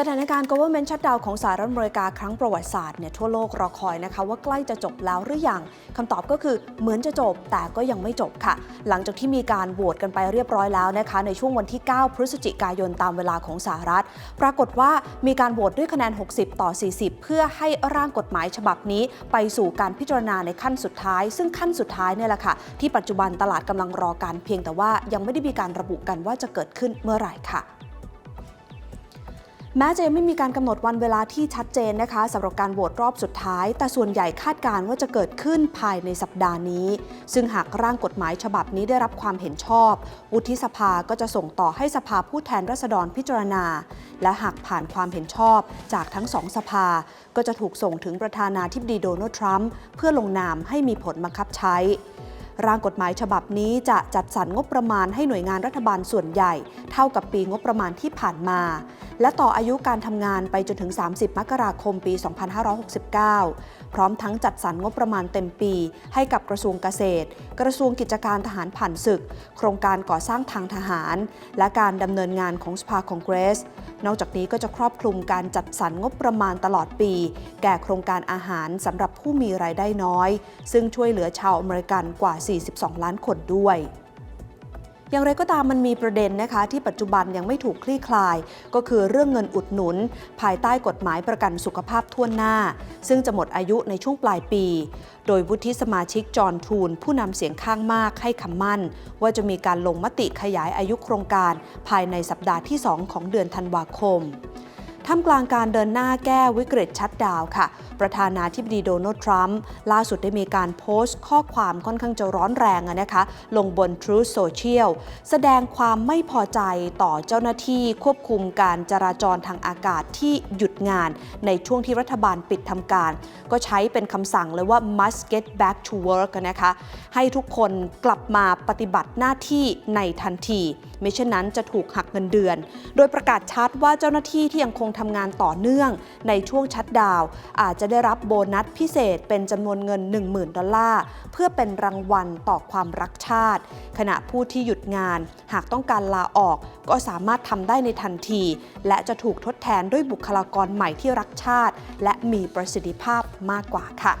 สถานการณ์ government shutdown ของสหรัฐอเมริกาครั้งประวัติศาสตร์เนี่ยทั่วโลกรอคอยนะคะว่าใกล้จะจบแล้วหรือยังคำตอบก็คือเหมือนจะจบแต่ก็ยังไม่จบค่ะ หลังจากที่มีการโหวตกันไปเรียบร้อยแล้วนะคะในช่วงวันที่ 9 พฤศจิกายนตามเวลาของสหรัฐ ปรากฏว่ามีการโหวตด้วยคะแนน 60 ต่อ 40 เพื่อให้ร่างกฎหมายฉบับนี้ ไปสู่การพิจารณาในขั้นสุดท้าย ซึ่งขั้นสุดท้ายเนี่ยแหละค่ะที่ปัจจุบันตลาดกำลังรอการเพียงแต่ว่ายังไม่ได้มีการระบุกันว่าจะเกิดขึ้นเมื่อไหร่ค่ะ แม้จะยังไม่มีการกำหนดวันเวลาที่ชัดเจนนะคะสำหรับการโหวตรอบสุดท้าย แต่ส่วนใหญ่คาดการณ์ว่าจะเกิดขึ้นภายในสัปดาห์นี้ ซึ่งหากร่างกฎหมายฉบับนี้ได้รับความเห็นชอบ วุฒิสภาก็จะส่งต่อให้สภาผู้แทนราษฎรพิจารณา และหากผ่านความเห็นชอบจากทั้งสองสภา ก็จะถูกส่งถึงประธานาธิบดีโดนัลด์ทรัมป์เพื่อลงนามให้มีผลบังคับใช้ร่างกฎหมายฉบับนี้จะจัดสรรงบประมาณให้หน่วยงานรัฐบาลส่วนใหญ่ เท่ากับปีงบประมาณที่ผ่านมา และต่ออายุการทำงานไปจนถึง 30 มกราคมปี 2569 พร้อมทั้งจัดสรรงบประมาณเต็มปี ให้กับกระทรวงเกษตร กระทรวงกิจการทหารผ่านศึก โครงการก่อสร้างทางทหาร และการดำเนินงานของสภาคองเกรส นอกจากนี้ก็จะครอบคลุมการจัดสรรงบประมาณตลอดปี แก่โครงการอาหารสำหรับผู้มีรายได้น้อย ซึ่งช่วยเหลือชาวอเมริกันกว่า 42 ล้านคนด้วย อย่างไรก็ตามมันมีประเด็นนะคะ ที่ปัจจุบันยังไม่ถูกคลี่คลาย ก็คือเรื่องเงินอุดหนุน ภายใต้กฎหมายประกันสุขภาพทั่วหน้า ซึ่งจะหมดอายุในช่วงปลายปี โดยวุฒิสมาชิกจอห์นทูน ผู้นำเสียงข้างมากให้คำมั่น ว่าจะมีการลงมติขยายอายุโครงการ ภายในสัปดาห์ที่ 2 ของเดือนธันวาคม ท่ามกลางการเดินหน้าแก้วิกฤตชัดดาวค่ะ ประธานาธิบดีโดนัลด์ทรัมป์ล่าสุดได้มีการโพสต์ข้อความค่อนข้างจะร้อนแรงนะคะ ลงบน Truth Social แสดงความไม่พอใจต่อเจ้าหน้าที่ควบคุมการจราจรทางอากาศที่หยุดงานในช่วงที่รัฐบาลปิดทำการ ก็ใช้เป็นคำสั่งเลยว่า must get back to work นะคะ ให้ทุกคนกลับมาปฏิบัติหน้าที่ในทันทีไม่เช่นนั้นจะถูกหักเงินเดือน โดยประกาศชัดว่าเจ้าหน้าที่ที่ยังคงทำงานต่อเนื่องในช่วงชัดดาว อาจจะได้รับโบนัสพิเศษเป็นจำนวนเงิน 10,000 ดอลลาร์ เพื่อเป็นรางวัลต่อความรักชาติ ขณะผู้ที่หยุดงานหากต้องการลาออก ก็สามารถทำได้ในทันที และจะถูกทดแทนด้วยบุคลากรใหม่ที่รักชาติ และมีประสิทธิภาพมากกว่าค่ะ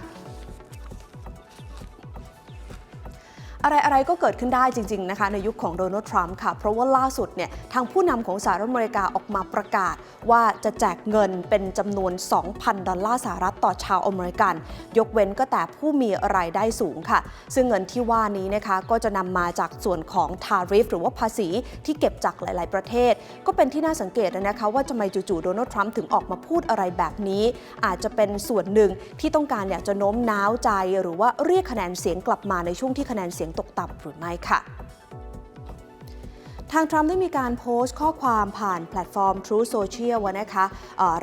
อะไรอะไรก็เกิดขึ้นได้จริง ๆ นะคะ ในยุคของโดนัลด์ทรัมป์ค่ะ เพราะว่าล่าสุดเนี่ยทางผู้นำของสหรัฐอเมริกาออกมาประกาศ ว่าจะแจกเงินเป็นจำนวน 2,000 ดอลลาร์สหรัฐต่อชาวอเมริกัน ยกเว้นก็แต่ผู้มีรายได้สูงค่ะ ซึ่งเงินที่ว่านี้นะคะก็จะนำมาจากส่วนของทาริฟหรือว่าภาษีที่เก็บจากหลาย ๆ ประเทศ ก็เป็นที่น่าสังเกตนะคะว่าทำไมจู่ๆโดนัลด์ทรัมป์ถึงออกมาพูดอะไรแบบนี้ อาจจะเป็นส่วนหนึ่งที่ต้องการอยากจะโน้มน้าวใจ หรือว่าเรียกคะแนนเสียงกลับมาในช่วงที่คะแนนเสียงตกต่ำหรือไม่ค่ะ ทางทรัมป์ได้มีการโพสต์ข้อความผ่านแพลตฟอร์ม True Social นะคะ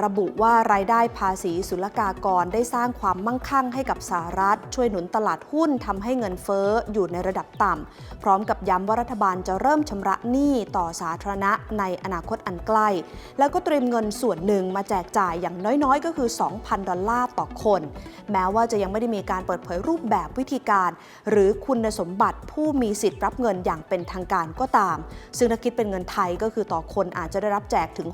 ระบุว่ารายได้ภาษีศุลกากรได้สร้างความมั่งคั่งให้กับสหรัฐ ช่วยหนุนตลาดหุ้นทำให้เงินเฟ้ออยู่ในระดับต่ำ พร้อมกับย้ำว่ารัฐบาลจะเริ่มชำระหนี้ต่อสาธารณะในอนาคตอันใกล้ แล้วก็เตรียมเงินส่วนหนึ่งมาแจกจ่ายอย่างน้อยๆ ก็คือ 2,000 ดอลลาร์ต่อคน แม้ว่าจะยังไม่ได้มีการเปิดเผยรูปแบบวิธีการ หรือคุณสมบัติผู้มีสิทธิ์รับเงินอย่างเป็นทางการก็ตามซึ่งถ้าคิดเป็นเงินไทยก็คือต่อคนอาจจะได้รับแจกถึง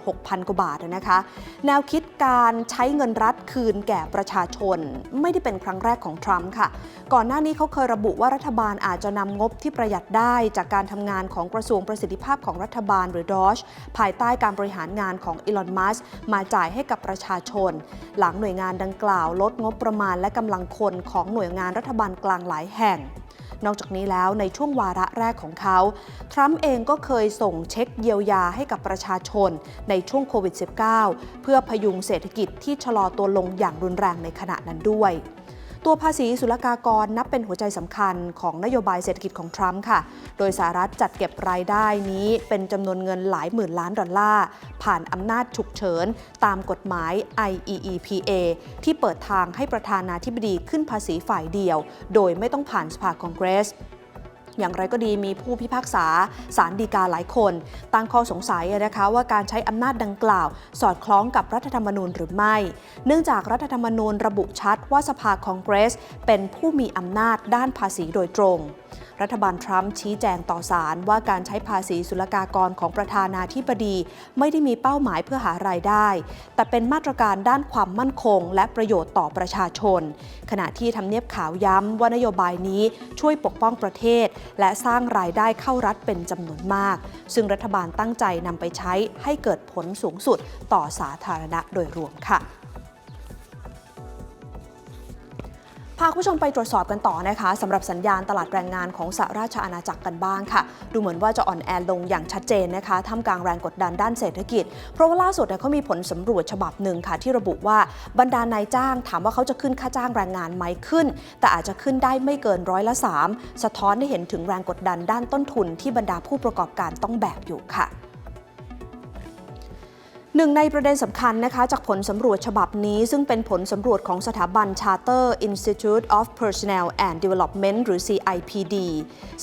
66,000 กว่าบาทนะคะ แนวคิดการใช้เงินรัฐคืนแก่ประชาชน ไม่ได้เป็นครั้งแรกของทรัมป์ค่ะ ก่อนหน้านี้เขาเคยระบุว่ารัฐบาลอาจจะนำงบที่ประหยัดได้จากการทำงานของกระทรวงประสิทธิภาพของรัฐบาลหรือดอชภายใต้การบริหารงานของอีลอนมัสมาจ่ายให้กับประชาชน หลังหน่วยงานดังกล่าวลดงบประมาณและกำลังคนของหน่วยงานรัฐบาลกลางหลายแห่ง นอกจากนี้แล้วในช่วงวาระแรกของเขา ทรัมป์เองก็เคยส่งเช็คเยียวยาให้กับประชาชนในช่วงโควิด -19 เพื่อพยุงเศรษฐกิจที่ชะลอตัวลงอย่างรุนแรงในขณะนั้นด้วย ตัวภาษีศุลกากรนับเป็นหัวใจสำคัญของนโยบายเศรษฐกิจของทรัมป์ค่ะ โดยสหรัฐจัดเก็บรายได้นี้เป็นจำนวนเงินหลายหมื่นล้านดอลลาร์ ผ่านอำนาจฉุกเฉิน ตามกฎหมาย IEEPA ที่เปิดทางให้ประธานาธิบดีขึ้นภาษีฝ่ายเดียว โดยไม่ต้องผ่านสภาคองเกรส อย่างไรก็ดีมีผู้พิพากษาสารดีกาหลายคนตั้งข้อสงสัยนะคะว่าการใช้อำนาจดังกล่าว สอดคล้องกับรัฐธรรมนูญหรือไม่ เนื่องจากรัฐธรรมนูญระบุชัดว่าสภาคองเกรส เป็นผู้มีอำนาจด้านภาษีโดยตรง รัฐบาลทรัมป์ชี้แจงต่อศาลว่าการใช้ภาษีศุลกากรของประธานาธิบดี ไม่ได้มีเป้าหมายเพื่อหารายได้ แต่เป็นมาตรการด้านความมั่นคง และประโยชน์ต่อประชาชน ขณะที่ทำเนียบขาวย้ำว่านโยบายนี้ช่วยปกป้องประเทศและสร้างรายได้เข้ารัฐเป็นจำนวนมาก ซึ่งรัฐบาลตั้งใจนำไปใช้ให้เกิดผลสูงสุดต่อสาธารณะโดยรวมค่ะ พาคุณผู้ชมไปตรวจสอบกันต่อนะคะสำหรับสัญญาณตลาดแรงงานของสหราชอาณาจักรกันบ้างค่ะ ดูเหมือนว่าจะอ่อนแอลงอย่างชัดเจนนะคะท่ามกลางแรงกดดันด้านเศรษฐกิจ เพราะว่าล่าสุดเขามีผลสำรวจฉบับหนึ่งค่ะ ที่ระบุว่าบรรดานายจ้าง ถามว่าเขาจะขึ้นค่าจ้างแรงงานไหมขึ้น แต่อาจจะขึ้นได้ไม่เกินร้อยละ 3 สะท้อนให้เห็นถึงแรงกดดันด้านต้นทุนที่บรรดาผู้ประกอบการต้องแบกอยู่ค่ะ หนึ่งในประเด็นสำคัญนะคะ จากผลสำรวจฉบับนี้ ซึ่งเป็นผลสำรวจของสถาบัน Charter Institute of Personnel and Development หรือ CIPD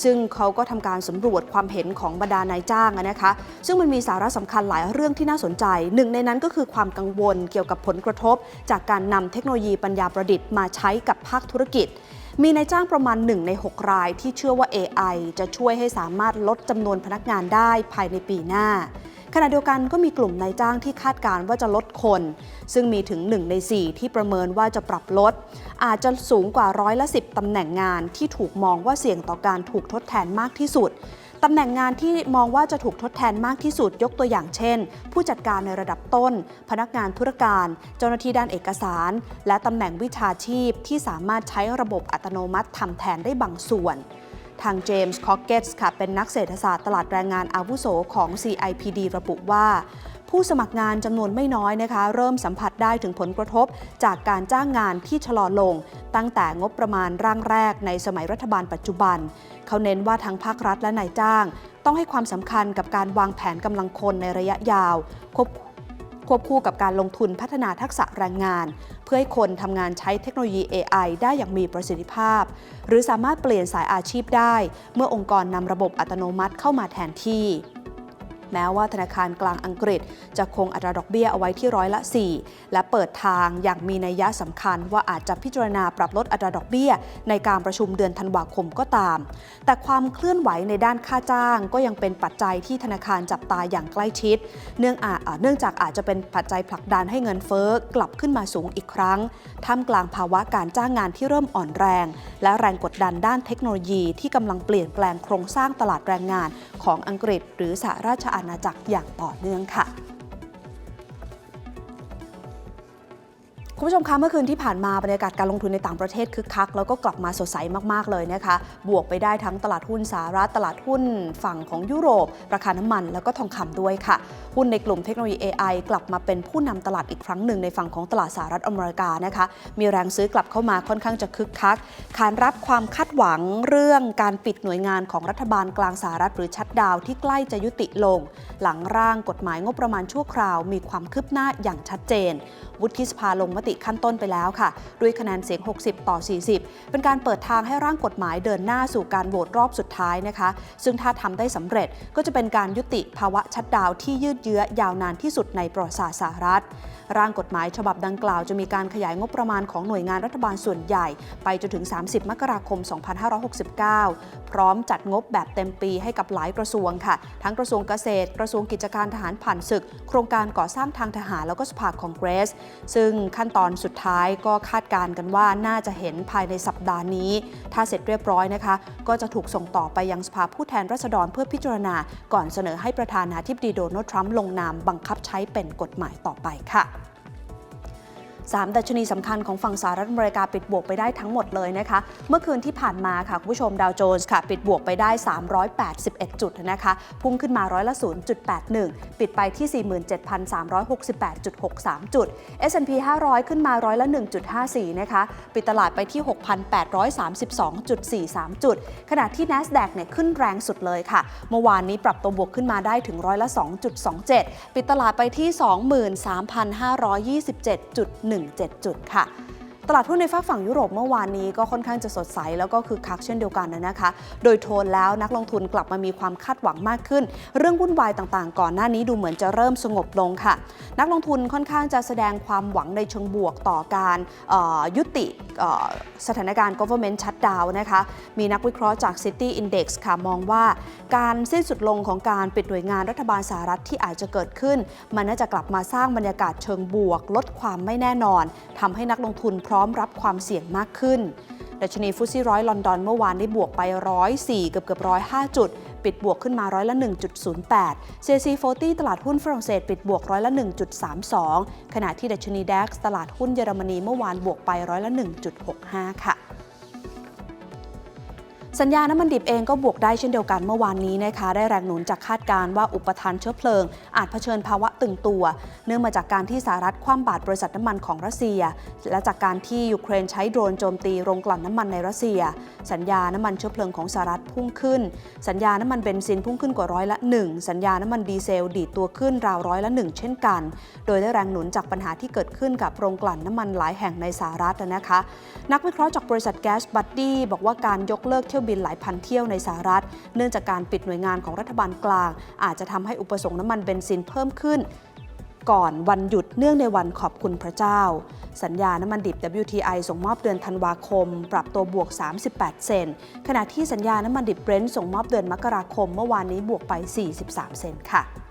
ซึ่งเขาก็ทำการสำรวจความเห็นของบรรดานายจ้างนะคะ ซึ่งมันมีสาระสำคัญหลายเรื่องที่น่าสนใจ หนึ่งในนั้นก็คือความกังวลเกี่ยวกับผลกระทบ จากการนำเทคโนโลยีปัญญาประดิษฐ์มาใช้กับภาคธุรกิจมีนายจ้างประมาณ 1 ใน 6 รายที่เชื่อว่า AI จะช่วยให้สามารถลดจำนวนพนักงานได้ภายในปีหน้า ขณะเดียวกันก็มีกลุ่มนายจ้างที่คาดการณ์ว่าจะลดคน ซึ่งมีถึง 1 ใน 4 ที่ประเมินว่าจะปรับลด อาจจะสูงกว่าร้อยละ10ตำแหน่งงานที่ถูกมองว่าเสี่ยงต่อการถูกทดแทนมากที่สุดตำแหน่งงานที่มองว่าจะถูกทดแทนมากที่สุดยกตัวอย่างเช่น ผู้จัดการในระดับต้น พนักงานธุรการ เจ้าหน้าที่ด้านเอกสาร และตำแหน่งวิชาชีพที่สามารถใช้ระบบอัตโนมัติทำแทนได้บางส่วน ทางเจมส์คอกเกตส์ค่ะเป็นนักเศรษฐศาสตร์ตลาดแรงงานอาวุโสของ CIPD ระบุว่าผู้สมัครงานจำนวนไม่น้อยนะคะ เริ่มสัมผัสได้ถึงผลกระทบจากการจ้างงานที่ชะลอลง ตั้งแต่งบประมาณร่างแรกในสมัยรัฐบาลปัจจุบัน เขาเน้นว่าทั้งภาครัฐและนายจ้าง ต้องให้ความสำคัญกับการวางแผนกำลังคนในระยะยาวควบค ควบคู่กับการลงทุนพัฒนาทักษะแรงงาน เพื่อให้คนทำงานใช้เทคโนโลยี AI ได้อย่างมีประสิทธิภาพ หรือสามารถเปลี่ยนสายอาชีพได้ เมื่อองค์กรนำระบบอัตโนมัติเข้ามาแทนที่ แม้ว่าธนาคารกลางอังกฤษ จะคงอัตราดอกเบี้ยเอาไว้ที่ร้อยละ 4 และเปิดทางอย่างมีนัยยะสำคัญว่าอาจจะพิจารณาปรับลดอัตราดอกเบี้ย ในการประชุมเดือนธันวาคมก็ตาม แต่ความเคลื่อนไหวในด้านค่าจ้าง ก็ยังเป็นปัจจัยที่ธนาคารจับตาอย่างใกล้ชิด เนื่องอาเนื่องจากอาจจะเป็นปัจจัยผลักดันให้เงินเฟ้อกลับขึ้นมาสูงอีกครั้ง ท่ามกลางภาวะการจ้างงานที่เริ่มอ่อนแรง และแรงกดดันด้านเทคโนโลยีที่กำลังเปลี่ยนแปลงโครงสร้างตลาดแรงงานของอังกฤษ หรือสหราชอาณาจักรอย่างต่อเนื่องค่ะ คุณผู้ชมคะเมื่อคืนที่ผ่านมาบรรยากาศการลงทุนในต่างประเทศคึกคัก แล้วก็กลับมาสดใสมากๆเลยนะคะ บวกไปได้ทั้งตลาดหุ้นสหรัฐตลาดหุ้นฝั่งของยุโรป ราคาน้ำมันแล้วก็ทองคำด้วยค่ะ หุ้นในกลุ่มเทคโนโลยี AI กลับมาเป็นผู้นำตลาดอีกครั้งหนึ่งในฝั่งของตลาดสหรัฐอเมริกานะคะ มีแรงซื้อกลับเข้ามาค่อนข้างจะคึกคักขานรับความคาดหวังเรื่องการปิดหน่วยงานของรัฐบาลกลางสหรัฐหรือชัดดาวที่ใกล้จะยุติลง หลังร่างกฎหมายงบประมาณชั่วคราว มีความคืบหน้าอย่างชัดเจน วุฒิสภาลงมติขั้นต้นไปแล้วค่ะ ด้วยคะแนนเสียง 60 ต่อ 40 เป็นการเปิดทางให้ร่างกฎหมายเดินหน้าสู่การโหวตรอบสุดท้ายนะคะ ซึ่งถ้าทำได้สำเร็จก็จะเป็นการยุติภาวะชัดดาวที่ยืดเยื้อยาวนานที่สุดในประวัติศาสตร์สหรัฐ ร่างกฎหมายฉบับดังกล่าวจะมีการขยายงบประมาณของหน่วยงานรัฐบาลส่วนใหญ่ ไปจนถึง 30 มกราคม 2569 พร้อมจัดงบแบบเต็มปีให้กับหลายกระทรวงค่ะ ทั้งกระทรวงเกษตร กระทรวงกิจการทหารผ่านศึก โครงการก่อสร้างทางทหารแล้วก็สภาคองเกรส ซึ่งขั้นตอนสุดท้ายก็คาดการณ์กันว่าน่าจะเห็นภายในสัปดาห์นี้ ถ้าเสร็จเรียบร้อยนะคะ ก็จะถูกส่งต่อไปยังสภาผู้แทนราษฎรเพื่อพิจารณา ก่อนเสนอให้ประธานาธิบดีโดนัลด์ทรัมป์ลงนามบังคับใช้เป็นกฎหมายต่อไปค่ะ 3 ดัชนีสำคัญของฝั่งสหรัฐอเมริกาปิดบวกไปได้ทั้งหมดเลยนะคะ เมื่อคืนที่ผ่านมาค่ะคุณผู้ชมดาวโจนส์ค่ะ ปิดบวกไปได้ 381 จุดนะคะพุ่งขึ้นมาร้อยละ 0.81 ปิดไปที่ 47,368.63 จุด S&P 500 ขึ้นมาร้อยละ 1.54 นะคะ ปิดตลาดไปที่ 6,832.43 จุด ขณะที่ NASDAQ เนี่ยขึ้นแรงสุดเลยค่ะ เมื่อวานนี้ปรับตัวบวกขึ้นมาได้ถึงร้อยละ 2.27 ปิดตลาดไปที่ 23,527.1 17 จุดค่ะ ตลาดหุ้นในฝั่งฝั่งยุโรปเมื่อวานนี้ก็ค่อนข้างจะสดใส แล้วก็คือคักเช่นเดียวกันนะคะ โดยโทนแล้วนักลงทุนกลับมามีความคาดหวังมากขึ้น เรื่องวุ่นวายต่างๆ ก่อนหน้านี้ดูเหมือนจะเริ่มสงบลงค่ะ นักลงทุนค่อนข้างจะแสดงความหวังในเชิงบวกต่อการยุติสถานการณ์ government shutdown นะคะ มีนักวิเคราะห์จาก City Index ค่ะมองว่า การสิ้นสุดลงของการปิดหน่วยงานรัฐบาลสหรัฐที่อาจจะเกิดขึ้น มันน่าจะกลับมาสร้างบรรยากาศเชิงบวก ลดความไม่แน่นอนทำให้นักลงทุนพร้อร้อมรับความเสี่ยงมากขึ้นดัชนีฟุตซี่ร้อยลอนดอนเมื่อวานได้บวกไป 104 เกือบเกือบร้อยห้าจุด ปิดบวกขึ้นมาร้อยละ 1.08 CAC 40 ตลาดหุ้นฝรั่งเศส ปิดบวกร้อยละ 1.32 ขณะที่ดัชนี DAX ตลาดหุ้นเยอรมนีเมื่อวานบวกไปร้อยละ 1.65 ค่ะ สัญญาน้ำมันดิบเองก็บวกได้เช่นเดียวกันเมื่อวานนี้นะคะได้แรงหนุนจากคาดการณ์ว่าอุปทานเชื้อเพลิง อาจเผชิญภาวะตึงตัว เนื่องมาจากการที่สหรัฐคว่ำบาตรบริษัทน้ำมันของรัสเซีย และจากการที่ยูเครนใช้โดรนโจมตีโรงกลั่นน้ำมันในรัสเซีย สัญญาน้ำมันเชื้อเพลิงของสหรัฐพุ่งขึ้น สัญญาน้ำมันเบนซินพุ่งขึ้นกว่าร้อยละ1สัญญาน้ำมันดีเซลดีดตัวขึ้นราวร้อยละ1เช่นกัน โดยได้แรงหนุนจากปัญหาที่เกิดขึ้นกับโรงกลั่นน้ำมันหลายแห่งในสหรัฐนะคะ นักวิเคราะห์จากบริษัทแก๊สบัดดี้บอกว่าการยกเลิกเที่ยวบินหลายพันเที่ยวในสหรัฐ เนื่องจากการปิดหน่วยงานของรัฐบาลกลาง อาจจะทำให้อุปสงค์น้ำมันเบนซินเพิ่มขึ้น ก่อนวันหยุดเนื่องในวันขอบคุณพระเจ้า สัญญาน้ำมันดิบ WTI ส่งมอบเดือนธันวาคม ปรับตัวบวก 38 เซนขณะที่สัญญาน้ำมันดิบเบรนท์ส่งมอบเดือนมกราคม เมื่อวานนี้บวกไป 43 เซนค่ะ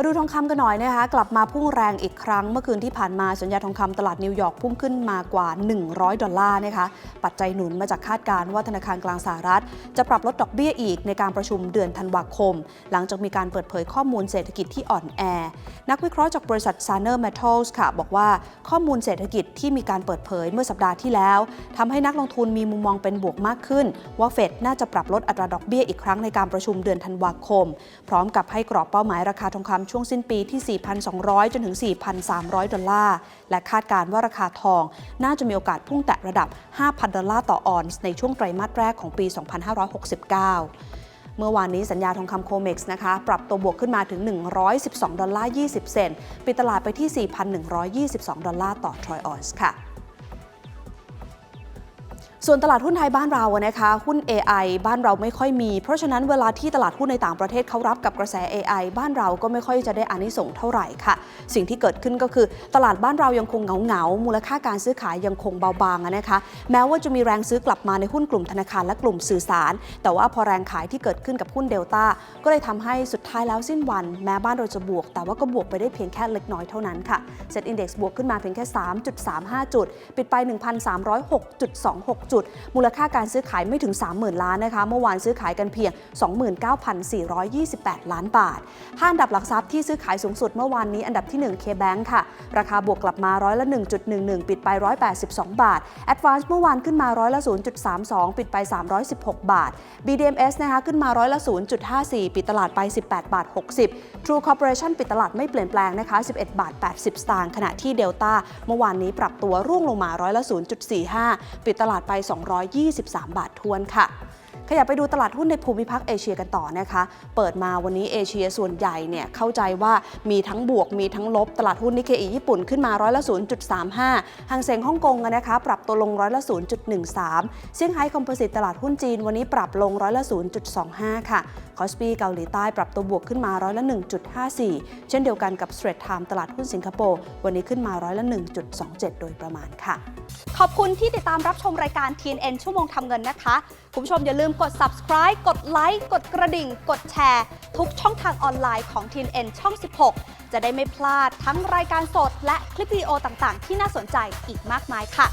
มาดูทองคำกันหน่อยนะคะ กลับมาพุ่งแรงอีกครั้งเมื่อคืนที่ผ่านมาสัญญาทองคำตลาดนิวยอร์กพุ่งขึ้นมากว่า 100 ดอลลาร์นะคะ ปัจจัยหนุนมาจากคาดการณ์ว่าธนาคารกลางสหรัฐ จะปรับลดดอกเบี้ยอีกในการประชุมเดือนธันวาคม หลังจากมีการเปิดเผยข้อมูลเศรษฐกิจที่อ่อนแอ นักวิเคราะห์จากบริษัท s a n e r Metals ค่ะ บอกว่าข้อมูลเศรษฐกิจที่มีการเปิดเผยเมื่อสัปดาห์ที่แล้วทำให้นักลงทุนมีมุมมองเป็นบวกมากขึ้น ว่าเฟดน่าจะปรับลดอัตราดอกเบี้ยอีกครั้งในการประชุมเดือนธันวาคม พร้อมกับให้กรอบเป้าหมายราคาทองคำช่วงสิ้นปีที่ 4,200 จนถึง 4,300 ดอลลาร์ และคาดการว่าราคาทองน่าจะมีโอกาสพุ่งแตะระดับ 5,000 ดอลลาร์ต่อออนซ์ในช่วงไตรมาสแรกของปี 2569เมื่อวานนี้สัญญาทองคำโคเม็กซ์นะคะ ปรับตัวบวกขึ้นมาถึง 112 ดอลลาร์ 20 เซนต์ปิดตลาดไปที่ 4,122 ดอลลาร์ต่อทรอยออนซ์ค่ะ ส่วนตลาดหุ้นไทยบ้านเรานะคะหุ้น AI บ้านเราไม่ค่อยมี เพราะฉะนั้นเวลาที่ตลาดหุ้นในต่างประเทศเขารับกับกระแส AI บ้านเราก็ไม่ค่อยจะได้อานิสงส์เท่าไหร่ค่ะ สิ่งที่เกิดขึ้นก็คือ ตลาดบ้านเรายังคงเหงาๆมูลค่าการซื้อขายยังคงเบาบางนะคะแม้ว่าจะมีแรงซื้อกลับมาในหุ้นกลุ่มธนาคารและกลุ่มสื่อสาร แต่ว่าพอแรงขายที่เกิดขึ้นกับหุ้นเดลต้าก็เลยทำให้สุดท้ายแล้วสิ้นวัน แม้บ้านเราจะบวก แต่ว่าก็บวกไปได้เพียงแค่เล็กน้อยเท่านั้นค่ะ Set Index บวกขึ้นมาเพียงแค่ 3.35 จุด ปิดไป 1,306.26จุด มูลค่าการซื้อขายไม่ถึง 30,000 ล้านนะคะ เมื่อวานซื้อขายกันเพียง 29,428 ล้านบาทห้าอันดับหลักทรัพย์ที่ซื้อขายสูงสุดเมื่อวานนี้อันดับที่1 K-Bank ค่ะ ราคาบวกกลับมาร้อยละ 1.11 ปิดไป 182 บาท Advance เมื่อวานขึ้นมาร้อยละ 0.32 ปิดไป 316 บาท BDMs นะคะขึ้นมาร้อยละ 0.54 ปิดตลาดไป 18 บาท 60 True Corporation ปิดตลาดไม่เปลี่ยนแปลงนะคะ 11 บาท 80 สตางค์ขณะที่ Delta เมื่อวานนี้ปรับตัวร่วงลงมาร้อยละ 0.45 ปิดตลาดไป223 บาททวนค่ะ ขยับไปดูตลาดหุ้นในภูมิภาคเอเชียกันต่อนะคะ เปิดมาวันนี้เอเชียส่วนใหญ่เนี่ยเข้าใจว่ามีทั้งบวกมีทั้งลบ ตลาดหุ้นนิเคอีญี่ปุ่นขึ้นมาร้อยละ 0.35หางเสียงฮ่องกงนะคะปรับตัวลงร้อยละ 0.13 เซี่ยงไฮ้คอมโพสิตตลาดหุ้นจีนวันนี้ปรับลงร้อยละ 0.25 ค่ะคอสปีเกาหลีใต้ปรับตัวบวกขึ้นมาร้อยละ 1.54 เช่นเดียวกันกับ s t r a t Time ตลาดหุ้นสิงคโปร์วันนี้ขึ้นมาร้อยละ 1.27 โดยประมาณค่ะ ขอบคุณที่ติดตามรับชมรายการ TNN ชั่วโมงทำเงินนะคะ คุณผู้ชมอย่าลืมกด subscribe กดไลค์กดกระดิ่ง กดแชร์ ทุกช่องทางออนไลน์ของ TNN ช่อง 16 จะได้ไม่พลาดทั้งรายการสด และคลิปวิดีโอต่างๆ ที่น่าสนใจอีกมากมายค่ะ